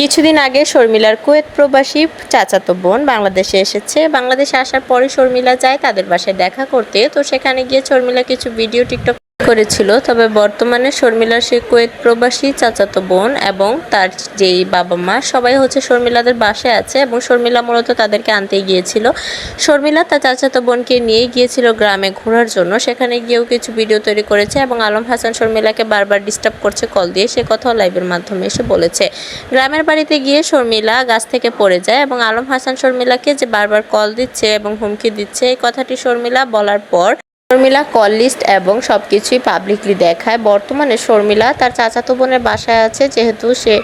কিছুদিন আগে শর্মিলার কুয়েত প্রবাসী চাচাতো বোন বাংলাদেশে এসেছে। বাংলাদেশে আসার পরে শর্মিলা যায় তাদের বাসায় দেখা করতে। তো সেখানে গিয়ে শর্মিলা কিছু ভিডিও টিকটক করেছিল, তবে বর্তমানে শর্মিলা সে কুয়েত প্রবাসী চাচাতো বোন এবং তার যেই বাবা মা, সবাই হচ্ছে শর্মিলাদের বাসায় আছে এবং শর্মিলা মূলত তাদেরকে আনতে গিয়েছিল। শর্মিলা তার চাচাতো বোনকে নিয়ে গিয়েছিল গ্রামে ঘোরার জন্য। সেখানে গিয়েও কিছু ভিডিও তৈরি করেছে এবং আলম হাসান শর্মিলাকে বারবার ডিস্টার্ব করছে কল দিয়ে। সে কথাও লাইভের মাধ্যমে এসে বলেছে। গ্রামের বাড়িতে গিয়ে শর্মিলা গাছ থেকে পড়ে যায় এবং আলম হাসান শর্মিলাকে যে বারবার কল দিচ্ছে এবং হুমকি দিচ্ছে, এই কথাটি শর্মিলা বলার পর শর্মিলা কল লিস্ট এবং সবকিছুই পাবলিকলি দেখায়। বর্তমানে শর্মিলা তার চাচাতো বোনের বাসায় আছে, যেহেতু সে